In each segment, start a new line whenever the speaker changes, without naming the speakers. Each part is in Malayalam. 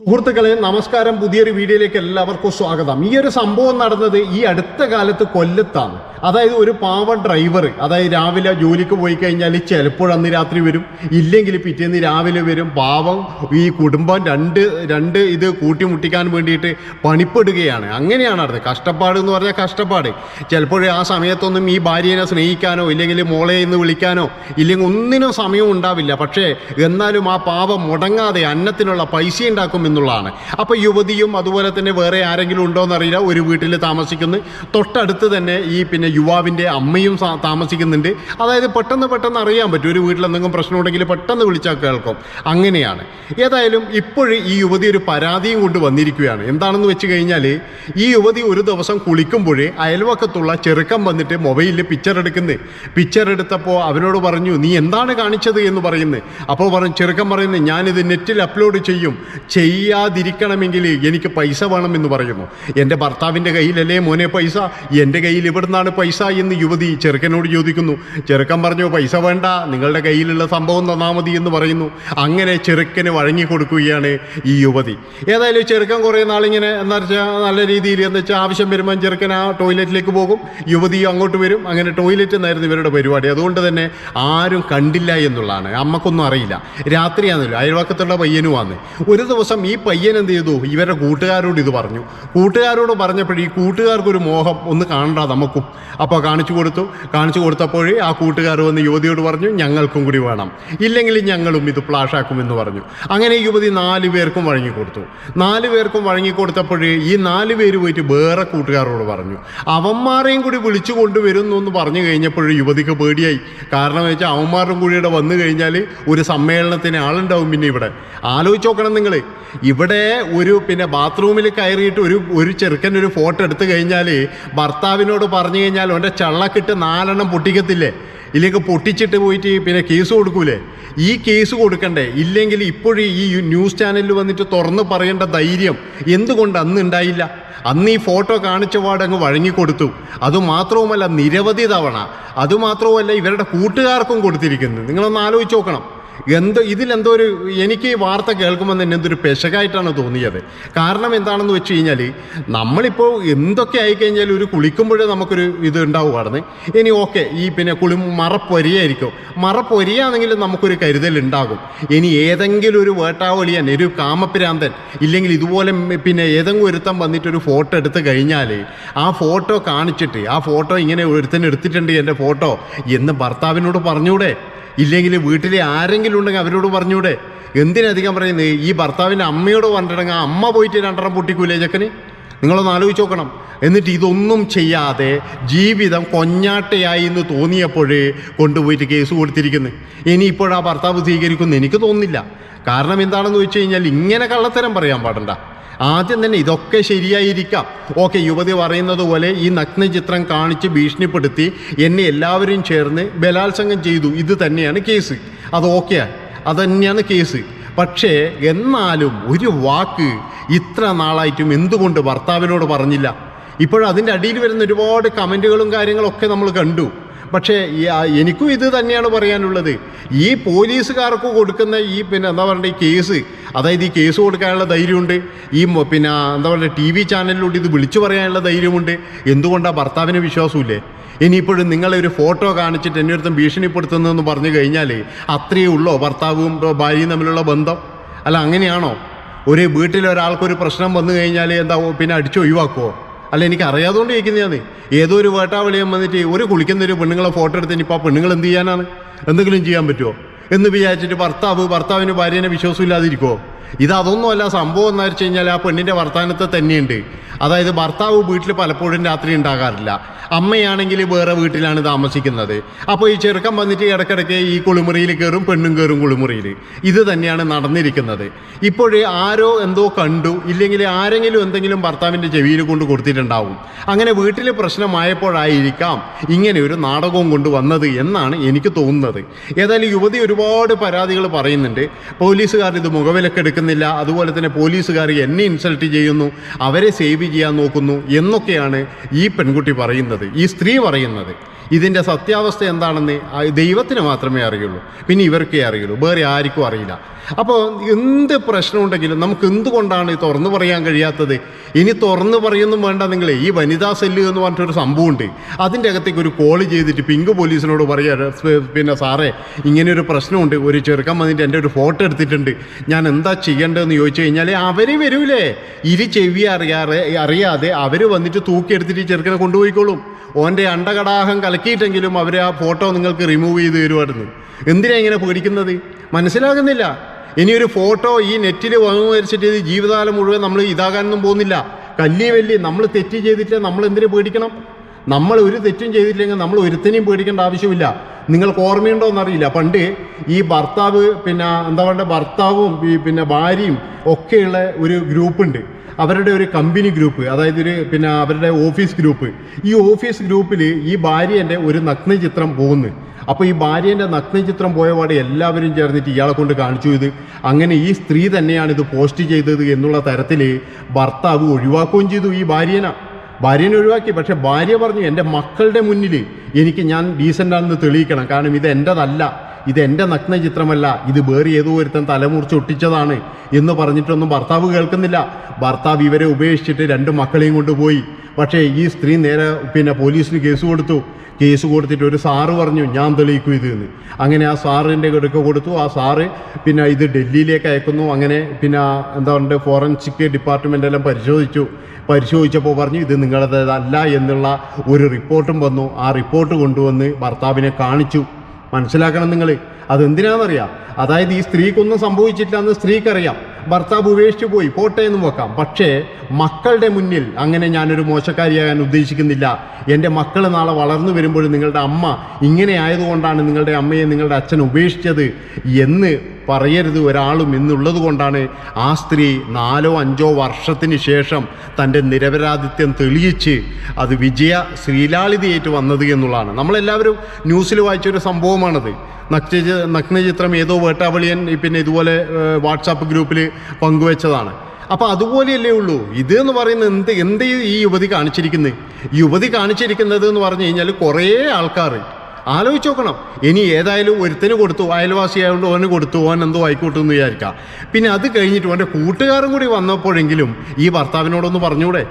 സുഹൃത്തുക്കളെ നമസ്കാരം. പുതിയൊരു വീഡിയോയിലേക്ക് എല്ലാവർക്കും സ്വാഗതം. ഈ ഒരു സംഭവം നടന്നത് ഈ അടുത്ത കാലത്ത് കൊല്ലത്താണ്. അതായത് ഒരു പാവ ഡ്രൈവർ അതായത് രാവിലെ ജോലിക്ക് പോയി കഴിഞ്ഞാൽ ചിലപ്പോൾ അന്ന് രാത്രി വരും. ഇല്ലെങ്കിൽ പിറ്റേന്ന് രാവിലെ വരും. പാവം ഈ കുടുംബം രണ്ട് രണ്ട് ഇത് കൂട്ടിമുട്ടിക്കാൻ വേണ്ടിയിട്ട് പണിപ്പെടുകയാണ്. അങ്ങനെയാണ് അടുത്ത് കഷ്ടപ്പാട് എന്ന് പറഞ്ഞാൽ കഷ്ടപ്പാട്. ചിലപ്പോൾ ആ സമയത്തൊന്നും ഈ ഭാര്യനെ സ്നേഹിക്കാനോ ഇല്ലെങ്കിൽ മോളെ എന്ന് വിളിക്കാനോ ഇല്ലെങ്കിൽ ഒന്നിനും സമയം ഉണ്ടാവില്ല. പക്ഷേ എന്നാലും ആ പാവം മുടങ്ങാതെ അന്നത്തിനുള്ള പൈസ ഉണ്ടാക്കും എന്നുള്ളതാണ്. അപ്പോൾ യുവതിയും അതുപോലെ തന്നെ വേറെ ആരെങ്കിലും ഉണ്ടോ എന്നറിയില്ല ഒരു വീട്ടിൽ താമസിക്കുന്നു. തൊട്ടടുത്ത് തന്നെ ഈ പിന്നെ യുവാവിന്റെ അമ്മയും താമസിക്കുന്നുണ്ട്. അതായത് പെട്ടെന്ന് പെട്ടെന്ന് അറിയാൻ പറ്റും. ഒരു വീട്ടിൽ എന്തെങ്കിലും പ്രശ്നമുണ്ടെങ്കിൽ പെട്ടെന്ന് വിളിച്ചാൽ കേൾക്കും. അങ്ങനെയാണ്. ഏതായാലും ഇപ്പോഴും ഈ യുവതി ഒരു പരാതിയും കൊണ്ട് വന്നിരിക്കുകയാണ്. എന്താണെന്ന് വെച്ച് കഴിഞ്ഞാൽ ഈ യുവതി ഒരു ദിവസം കുളിക്കുമ്പോഴേ അയൽവക്കത്തുള്ള ചെറുക്കം വന്നിട്ട് മൊബൈലിൽ പിക്ചർ എടുക്കുന്നത് പിക്ചർ എടുത്തപ്പോൾ അവനോട് പറഞ്ഞു നീ എന്താണ് കാണിച്ചത്? എന്ന് പറയുന്നത് അപ്പോൾ പറഞ്ഞു ചെറുക്കം പറയുന്നത് ഞാനിത് നെറ്റിൽ അപ്ലോഡ് ചെയ്യും. ചെയ്യാതിരിക്കണമെങ്കിൽ എനിക്ക് പൈസ വേണമെന്ന് പറയുന്നു. എന്റെ ഭർത്താവിന്റെ കയ്യിലല്ലേ മോനെ പൈസ? എന്റെ കയ്യിൽ ഇവിടുന്നാണ് പൈസ എന്ന് യുവതി ചെറുക്കനോട് ചോദിക്കുന്നു. ചെറുക്കൻ പറഞ്ഞു പൈസ വേണ്ട നിങ്ങളുടെ കയ്യിലുള്ള സംഭവം തന്നാൽ മതി എന്ന് പറയുന്നു. അങ്ങനെ ചെറുക്കന് വഴങ്ങിക്കൊടുക്കുകയാണ് ഈ യുവതി. ഏതായാലും ചെറുക്കൻ കുറേ നാളിങ്ങനെ എന്താ വെച്ചാൽ നല്ല രീതിയിൽ എന്താ വെച്ചാൽ ആവശ്യം വരുമ്പോൾ ചെറുക്കൻ ആ ടോയ്ലറ്റിലേക്ക് പോകും. യുവതി അങ്ങോട്ട് വരും. അങ്ങനെ ടോയ്ലറ്റ് എന്നായിരുന്നു ഇവരുടെ പരിപാടി. അതുകൊണ്ട് തന്നെ ആരും കണ്ടില്ല എന്നുള്ളതാണ്. അമ്മക്കൊന്നും അറിയില്ല. രാത്രിയാണല്ലോ. അയൽവക്കത്തുള്ള പയ്യനുമാണ് ഒരു ദിവസം ഈ പയ്യൻ എന്ത് ചെയ്തു? ഇവരുടെ കൂട്ടുകാരോട് ഇത് പറഞ്ഞു. കൂട്ടുകാരോട് പറഞ്ഞപ്പോൾ ഈ കൂട്ടുകാർക്കൊരു മോഹം ഒന്ന് കാണണ്ട നമുക്കും. അപ്പോൾ കാണിച്ചു കൊടുത്തു. കാണിച്ചു കൊടുത്തപ്പോൾ ആ കൂട്ടുകാർ വന്ന് യുവതിയോട് പറഞ്ഞു ഞങ്ങൾക്കും കൂടി വേണം. ഇല്ലെങ്കിൽ ഞങ്ങളും ഇത് പ്ലാഷാക്കുമെന്ന് പറഞ്ഞു. അങ്ങനെ യുവതി നാല് പേർക്കും വഴങ്ങിക്കൊടുത്തു. നാല് പേർക്കും വഴങ്ങിക്കൊടുത്തപ്പോൾ ഈ നാല് പേര് പോയിട്ട് വേറെ കൂട്ടുകാരോട് പറഞ്ഞു. അവന്മാരെയും കൂടി വിളിച്ചു കൊണ്ടുവരുന്നു എന്ന് പറഞ്ഞു കഴിഞ്ഞപ്പോൾ യുവതിക്ക് പേടിയായി. കാരണം വെച്ചാൽ അവന്മാരും കൂടി ഇവിടെ വന്നു കഴിഞ്ഞാൽ ഒരു സമ്മേളനത്തിന് ആളുണ്ടാവും പിന്നെ ഇവിടെ. ആലോചിച്ച് നോക്കണം നിങ്ങൾ ഇവിടെ ഒരു പിന്നെ ബാത്റൂമിൽ കയറിയിട്ട് ഒരു ഒരു ചെറുക്കൻ ഒരു ഫോട്ടോ എടുത്തു കഴിഞ്ഞാൽ ഭർത്താവിനോട് പറഞ്ഞു കഴിഞ്ഞാൽ ഓന്റെ ചള്ളക്കിട്ട് നാലെണ്ണം പൊട്ടിക്കത്തില്ലേ? ഇല്ലെങ്കിൽ പൊട്ടിച്ചിട്ട് പോയിട്ട് പിന്നെ കേസ് കൊടുക്കൂലേ? ഈ കേസ് കൊടുക്കണ്ടേ? ഇല്ലെങ്കിൽ ഇപ്പോഴും ഈ ന്യൂസ് ചാനലിൽ വന്നിട്ട് തുറന്ന് പറയേണ്ട ധൈര്യം എന്തുകൊണ്ട് അന്ന് ഉണ്ടായില്ല? അന്ന് ഈ ഫോട്ടോ കാണിച്ച പാടങ്ങ് വഴങ്ങിക്കൊടുത്തു. അതുമാത്രവുമല്ല നിരവധി തവണ അതുമാത്രവുമല്ല ഇവരുടെ കൂട്ടുകാർക്കും കൊടുത്തിരിക്കുന്നത്. നിങ്ങളൊന്ന് ആലോചിച്ച് നോക്കണം. എന്തോ ഇതിലെന്തോ ഒരു എനിക്ക് ഈ വാർത്ത കേൾക്കുമ്പോൾ തന്നെ എന്തൊരു പെശകായിട്ടാണ് തോന്നിയത്. കാരണം എന്താണെന്ന് വെച്ച് കഴിഞ്ഞാൽ നമ്മളിപ്പോൾ എന്തൊക്കെ ആയിക്കഴിഞ്ഞാൽ ഒരു കുളിക്കുമ്പോഴേ നമുക്കൊരു ഇത് ഉണ്ടാവുകയാണ് ഇനി ഓക്കെ ഈ പിന്നെ കുളി മറപ്പൊരിയായിരിക്കും. മറപ്പൊരിയാണെങ്കിൽ നമുക്കൊരു കരുതൽ ഉണ്ടാകും. ഇനി ഏതെങ്കിലും ഒരു വേട്ടാവളിയൻ ഒരു കാമപ്രാന്തൻ ഇല്ലെങ്കിൽ ഇതുപോലെ പിന്നെ ഏതെങ്കിലും ഒരുത്തൻ വന്നിട്ടൊരു ഫോട്ടോ എടുത്ത് കഴിഞ്ഞാൽ ആ ഫോട്ടോ കാണിച്ചിട്ട് ആ ഫോട്ടോ ഇങ്ങനെ ഒരുത്തൻ എടുത്തിട്ടുണ്ട് എന്റെ ഫോട്ടോ എന്ന് ഭർത്താവിനോട് പറഞ്ഞൂടെ? ഇല്ലെങ്കിൽ വീട്ടിലെ ആരെങ്കിലും ഉണ്ടെങ്കിൽ അവരോട് പറഞ്ഞൂടെ. എന്തിനധികം പറയുന്നത് ഈ ഭർത്താവിന്റെ അമ്മയോട് പറഞ്ഞിട്ടുണ്ടെങ്കിൽ അമ്മ പോയിട്ട് രണ്ടെണ്ണം പൊട്ടിക്കൂലേ ചെക്കന്? നിങ്ങളൊന്ന് ആലോചിച്ച് നോക്കണം. എന്നിട്ട് ഇതൊന്നും ചെയ്യാതെ ജീവിതം കൊഞ്ഞാട്ടയായി എന്ന് തോന്നിയപ്പോഴേ കൊണ്ടുപോയിട്ട് കേസ് കൊടുത്തിരിക്കുന്നു. ഇനി ഇനിയിപ്പോഴാ ഭർത്താവ് സ്വീകരിക്കുന്നു എനിക്ക് തോന്നുന്നില്ല. കാരണം എന്താണെന്ന് വെച്ച് കഴിഞ്ഞാൽ ഇങ്ങനെ കള്ളത്തരം പറയാൻ പാടണ്ട ആദ്യം തന്നെ ഇതൊക്കെ ശരിയായിരിക്കാം. ഓക്കെ യുവതി പറയുന്നത് പോലെ ഈ നഗ്നചിത്രം കാണിച്ച് ഭീഷണിപ്പെടുത്തി എന്നെ എല്ലാവരും ചേർന്ന് ബലാത്സംഗം ചെയ്തു. ഇത് തന്നെയാണ് കേസ്. അത് ഓക്കെയാണ് അത് തന്നെയാണ് കേസ്. പക്ഷേ എന്നാലും ഒരു വാക്ക് ഇത്ര നാളായിട്ടും എന്തുകൊണ്ട് ഭർത്താവിനോട് പറഞ്ഞില്ല? ഇപ്പോഴതിന്റെ അടിയിൽ വരുന്ന ഒരുപാട് കമന്റുകളും കാര്യങ്ങളൊക്കെ നമ്മൾ കണ്ടു. പക്ഷേ എനിക്കും ഇത് തന്നെയാണ് പറയാനുള്ളത്. ഈ പോലീസുകാർക്ക് കൊടുക്കുന്ന ഈ പിന്നെ എന്താ പറയുക ഈ കേസ് അതായത് ഈ കേസ് കൊടുക്കാനുള്ള ധൈര്യമുണ്ട്. ഈ പിന്നെ എന്താ പറയുക ടി വി ചാനലിലൂടെ ഇത് വിളിച്ചു പറയാനുള്ള ധൈര്യമുണ്ട്. എന്തുകൊണ്ടാണ് ഭർത്താവിന് വിശ്വാസമില്ലേ? ഇനിയിപ്പോഴും നിങ്ങളെ ഒരു ഫോട്ടോ കാണിച്ചിട്ട് എന്നെ ഒരുത്തം ഭീഷണിപ്പെടുത്തുന്നതെന്ന് പറഞ്ഞു കഴിഞ്ഞാൽ അത്രയേ ഉള്ളോ ഭർത്താവും ഭാര്യയും തമ്മിലുള്ള ബന്ധം? അല്ല അങ്ങനെയാണോ? ഒരു വീട്ടിൽ ഒരാൾക്കൊരു പ്രശ്നം വന്നു കഴിഞ്ഞാൽ എന്താ പിന്നെ അടിച്ച് ഒഴിവാക്കുമോ അല്ല എനിക്ക് അറിയാതുകൊണ്ട് ചോദിക്കുന്നതാണ് ഏതോ ഒരു വേട്ടാവളിയം വന്നിട്ട് ഒരു കുളിക്കുന്ന ഒരു പെണ്ണുങ്ങളെ ഫോട്ടോ എടുത്ത് ഇനിയിപ്പോൾ ആ പെണ്ണുങ്ങൾ എന്ത് ചെയ്യാനാണ്? എന്തെങ്കിലും ചെയ്യാൻ പറ്റുമോ എന്ന് വിചാരിച്ചിട്ട് ഭർത്താവ് ഭർത്താവിന് ഭാര്യനെ വിശ്വാസമില്ലാതിരിക്കുമോ ഇത് അതൊന്നുമല്ല സംഭവം എന്ന് വെച്ച് കഴിഞ്ഞാൽ ആ പെണ്ണിന്റെ വർത്തമാനത്തെ തന്നെയുണ്ട്. അതായത് ഭർത്താവ് വീട്ടിൽ പലപ്പോഴും രാത്രി ഉണ്ടാകാറില്ല. അമ്മയാണെങ്കിൽ വേറെ വീട്ടിലാണ് താമസിക്കുന്നത്. അപ്പോൾ ഈ ചെറുക്കം വന്നിട്ട് ഇടയ്ക്കിടയ്ക്ക് ഈ കുളിമുറിയിൽ കയറും പെണ്ണും കയറും കുളിമുറിയിൽ. ഇത് തന്നെയാണ് നടന്നിരിക്കുന്നത്. ഇപ്പോഴേ ആരോ എന്തോ കണ്ടു ഇല്ലെങ്കിൽ ആരെങ്കിലും എന്തെങ്കിലും ഭർത്താവിന്റെ ചെവിയിൽ കൊണ്ട് കൊടുത്തിട്ടുണ്ടാവും. അങ്ങനെ വീട്ടിൽ പ്രശ്നമായപ്പോഴായിരിക്കാം ഇങ്ങനെ ഒരു നാടകവും കൊണ്ട് വന്നത് എന്നാണ് എനിക്ക് തോന്നുന്നത്. ഏതായാലും യുവതി ഒരുപാട് പരാതികൾ പറയുന്നുണ്ട്. പോലീസുകാർ ഇത് മുഖവിലക്കെടുക്കുക എടുക്കുന്നില്ല. അതുപോലെ തന്നെ പോലീസുകാർ എന്നെ ഇൻസൾട്ട് ചെയ്യുന്നു. അവരെ സേവ് ചെയ്യാൻ നോക്കുന്നു എന്നൊക്കെയാണ് ഈ പെൺകുട്ടി പറയുന്നത് ഈ സ്ത്രീ പറയുന്നത്. ഇതിന്റെ സത്യാവസ്ഥ എന്താണെന്ന് ദൈവത്തിന് മാത്രമേ അറിയുള്ളൂ. പിന്നെ ഇവർക്കേ അറിയുള്ളൂ. വേറെ ആർക്കും അറിയില്ല. അപ്പോൾ എന്ത് പ്രശ്നമുണ്ടെങ്കിലും നമുക്ക് എന്തുകൊണ്ടാണ് തുറന്നു പറയാൻ കഴിയാത്തത്? ഇനി തുറന്നു പറയുന്നു വേണ്ട നിങ്ങൾ ഈ വനിതാ സെല്ല് എന്ന് പറഞ്ഞിട്ടൊരു സംഭവമുണ്ട്. അതിന്റെ അകത്തേക്ക് ഒരു കോൾ ചെയ്തിട്ട് പിങ്ക് പോലീസിനോട് പറയുക പിന്നെ സാറേ ഇങ്ങനെ ഒരു പ്രശ്നമുണ്ട്. ഒരു ചെറുക്കൻ വന്നിട്ട് എന്റെ ഒരു ഫോട്ടോ എടുത്തിട്ടുണ്ട്. ഞാൻ എന്താ ചെയ്യേണ്ടതെന്ന് ചോദിച്ചു കഴിഞ്ഞാൽ അവർ വരൂലേ. ഇരി ചെവി അറിയാതെ അറിയാതെ അവർ വന്നിട്ട് തൂക്കിയെടുത്തിട്ട് ചെറുക്കനെ കൊണ്ടുപോയിക്കോളും. ഓന്റെ അണ്ടകടാഹം കലക്കിയിട്ടെങ്കിലും അവർ ആ ഫോട്ടോ നിങ്ങൾക്ക് റിമൂവ് ചെയ്ത് തരുമായിരുന്നു എന്തിനാ ഇങ്ങനെ പേടിക്കുന്നത്? മനസ്സിലാകുന്നില്ല. ഇനിയൊരു ഫോട്ടോ ഈ നെറ്റിൽ വന്നു വരച്ചിട്ട് ഇത് ജീവിതകാലം മുഴുവൻ നമ്മൾ ഇതാകാനൊന്നും പോകുന്നില്ല. കല്ലി വല്ലി നമ്മൾ തെറ്റ് ചെയ്തിട്ട് നമ്മൾ എന്തിനു പേടിക്കണം? നമ്മൾ ഒരു തെറ്റും ചെയ്തിട്ടില്ലെങ്കിൽ നമ്മൾ ഒരുത്തിനെയും പേടിക്കേണ്ട ആവശ്യമില്ല. നിങ്ങൾക്ക് ഓർമ്മയുണ്ടോ എന്നറിയില്ല. പണ്ട് ഈ ഭർത്താവ് പിന്നെ എന്താ പറയുക ഭർത്താവും ഈ പിന്നെ ഭാര്യയും ഒക്കെയുള്ള ഒരു ഗ്രൂപ്പുണ്ട്. അവരുടെ ഒരു കമ്പനി ഗ്രൂപ്പ് അതായത് ഒരു പിന്നെ അവരുടെ ഓഫീസ് ഗ്രൂപ്പ്. ഈ ഓഫീസ് ഗ്രൂപ്പിൽ ഈ ഭാര്യേന്റെ ഒരു നഗ്നചിത്രം പോകുന്നു. അപ്പോൾ ഈ ഭാര്യേന്റെ നഗ്നചിത്രം പോയപാട് എല്ലാവരും ചേർന്നിട്ട് ഇയാളെ കൊണ്ട് കാണിച്ചു ഇത്. അങ്ങനെ ഈ സ്ത്രീ തന്നെയാണ് ഇത് പോസ്റ്റ് ചെയ്തത് എന്നുള്ള തരത്തിൽ ഭർത്താവ് ഒഴിവാക്കുകയും ചെയ്തു ഈ ഭാര്യനെ. ഭാര്യനെ ഒഴിവാക്കി. പക്ഷെ ഭാര്യ പറഞ്ഞു എന്റെ മക്കളുടെ മുന്നിൽ എനിക്ക് ഞാൻ ഡീസന്റാണെന്ന് തെളിയിക്കണം. കാരണം ഇത് എന്റെതല്ല ഇത് എന്റെ നഗ്ന ചിത്രമല്ല ഇത് വേറെ ഏതോ ഒരുത്തൻ തലമുറിച്ച് ഒട്ടിച്ചതാണ് എന്ന് പറഞ്ഞിട്ടൊന്നും ഭർത്താവ് കേൾക്കുന്നില്ല. ഭർത്താവ് ഇവരെ ഉപേക്ഷിച്ചിട്ട് രണ്ട് മക്കളെയും കൊണ്ടുപോയി. പക്ഷേ ഈ സ്ത്രീ നേരെ പിന്നെ പോലീസിന് കേസ് കൊടുത്തു. കേസ് കൊടുത്തിട്ട് ഒരു സാറ് പറഞ്ഞു ഞാൻ തെളിയിക്കും ഇത് എന്ന്. അങ്ങനെ ആ സാറിന്റെ എടുക്ക കൊടുത്തു. ആ സാറ് പിന്നെ ഇത് ഡൽഹിയിലേക്ക് അയക്കുന്നു. അങ്ങനെ പിന്നെ എന്താ പറയുക ഫോറൻസിക് ഡിപ്പാർട്ട്മെന്റ് എല്ലാം പരിശോധിച്ചു. പരിശോധിച്ചപ്പോൾ പറഞ്ഞു ഇത് നിങ്ങളുടേതല്ല എന്നുള്ള ഒരു റിപ്പോർട്ടും വന്നു. ആ റിപ്പോർട്ട് കൊണ്ടുവന്ന് ഭർത്താവിനെ കാണിച്ചു. മനസ്സിലാക്കണം നിങ്ങൾ അതെന്തിനാണെന്നറിയാം അതായത് ഈ സ്ത്രീക്കൊന്നും സംഭവിച്ചിട്ടില്ല എന്ന് സ്ത്രീക്കറിയാം. ഭർത്താവ് ഉപേക്ഷിച്ചു പോയി പോട്ടെ എന്ന് വെക്കാം. പക്ഷേ മക്കളുടെ മുന്നിൽ അങ്ങനെ ഞാനൊരു മോശക്കാരിയാകാൻ ഉദ്ദേശിക്കുന്നില്ല. എന്റെ മക്കൾ നാളെ വളർന്നു വരുമ്പോൾ നിങ്ങളുടെ അമ്മ ഇങ്ങനെ ആയതുകൊണ്ടാണ് നിങ്ങളുടെ അമ്മയെ നിങ്ങളുടെ അച്ഛൻ ഉപേക്ഷിച്ചത് എന്ന് പറയരുത് ഒരാളും എന്നുള്ളത് കൊണ്ടാണ് ആ സ്ത്രീ നാലോ അഞ്ചോ വർഷത്തിന് ശേഷം തന്റെ നിരപരാധിത്യം തെളിയിച്ച് അത് വിജയ ശ്രീലാളിതയായിട്ട് വന്നത് എന്നുള്ളതാണ്. നമ്മളെല്ലാവരും ന്യൂസിൽ വായിച്ചൊരു സംഭവമാണത്. നഗ്ന നഗ്നചിത്രം ഏതോ വേട്ടാവളിയൻ പിന്നെ ഇതുപോലെ വാട്സാപ്പ് ഗ്രൂപ്പിൽ പങ്കുവെച്ചതാണ്. അപ്പോൾ അതുപോലെയല്ലേ ഉള്ളൂ. ഇത് എന്ന് പറയുന്നത് എന്ത് എന്ത് ഈ യുവതി കാണിച്ചിരിക്കുന്നത് യുവതി കാണിച്ചിരിക്കുന്നത് എന്ന് പറഞ്ഞു കഴിഞ്ഞാൽ കുറേ ആൾക്കാർ ആലോചിച്ച് നോക്കണം. ഇനി ഏതായാലും ഒരുത്തിന് കൊടുത്തു അയൽവാസി ആയതുകൊണ്ട് ഓന് കൊടുത്തു ഓൻ എന്തോ ആയിക്കോട്ടെ എന്ന് വിചാരിക്കാം. പിന്നെ അത് കഴിഞ്ഞിട്ട് ഓന്റെ കൂട്ടുകാരും കൂടി വന്നപ്പോഴെങ്കിലും ഈ ഭർത്താവിനോടൊന്ന് പറഞ്ഞൂടെ?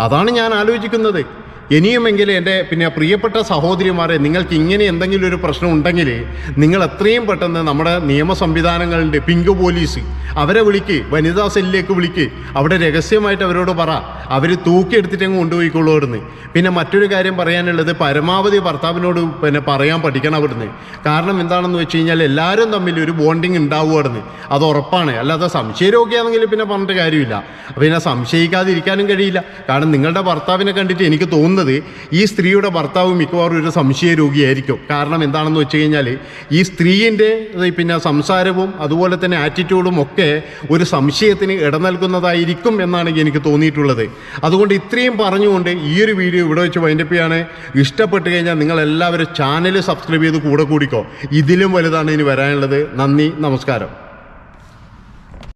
അതാണ് ഞാൻ ആലോചിക്കുന്നത്. ഇനിയുമെങ്കിൽ എന്റെ പിന്നെ പ്രിയപ്പെട്ട സഹോദരിമാരെ നിങ്ങൾക്ക് ഇങ്ങനെ എന്തെങ്കിലും ഒരു പ്രശ്നം ഉണ്ടെങ്കിൽ നിങ്ങൾ എത്രയും പെട്ടെന്ന് നമ്മുടെ നിയമ സംവിധാനങ്ങളുണ്ട് പിങ്ക് പോലീസ്. അവരെ വിളിക്ക് വനിതാ സെല്ലിലേക്ക് വിളിക്ക്. അവിടെ രഹസ്യമായിട്ട് അവരോട് പറ. അവർ തൂക്കിയെടുത്തിട്ട് അങ്ങ് കൊണ്ടുപോയിക്കൊള്ളൂ അവിടുന്ന്. പിന്നെ മറ്റൊരു കാര്യം പറയാനുള്ളത് പരമാവധി ഭർത്താവിനോട് പിന്നെ പറയാൻ പഠിക്കണം അവിടുന്ന്. കാരണം എന്താണെന്ന് വെച്ച് കഴിഞ്ഞാൽ എല്ലാവരും തമ്മിൽ ഒരു ബോണ്ടിങ് ഉണ്ടാവും അവിടുന്ന്. അത് ഉറപ്പാണ്. അല്ലാതെ സംശയരോഗിയാണെങ്കിൽ പിന്നെ പറഞ്ഞിട്ട് കാര്യമില്ല. പിന്നെ സംശയിക്കാതിരിക്കാനും കഴിയില്ല. കാരണം നിങ്ങളുടെ ഭർത്താവിനെ കണ്ടിട്ട് എനിക്ക് തോന്നുന്നത് ഈ സ്ത്രീയുടെ ഭർത്താവ് മിക്കവാറും ഒരു സംശയ രോഗിയായിരിക്കും. കാരണം എന്താണെന്ന് വെച്ച് കഴിഞ്ഞാൽ ഈ സ്ത്രീന്റെ പിന്നെ സംസാരവും അതുപോലെ തന്നെ ആറ്റിറ്റ്യൂഡും ഒക്കെ ഒരു സംശയത്തിന് ഇട നൽകുന്നതായിരിക്കും എന്നാണ് എനിക്ക് തോന്നിയിട്ടുള്ളത്. അതുകൊണ്ട് ഇത്രയും പറഞ്ഞുകൊണ്ട് ഈ ഒരു വീഡിയോ ഇവിടെ വെച്ച് വൈൻഡപ്പ് ചെയ്യാണ്. ഇഷ്ടപ്പെട്ട് കഴിഞ്ഞാൽ നിങ്ങൾ എല്ലാവരും ചാനൽ സബ്സ്ക്രൈബ് ചെയ്ത് കൂടെ കൂടിക്കോ. ഇതിലും വലുതാണ് ഇനി വരാനുള്ളത്. നന്ദി നമസ്കാരം.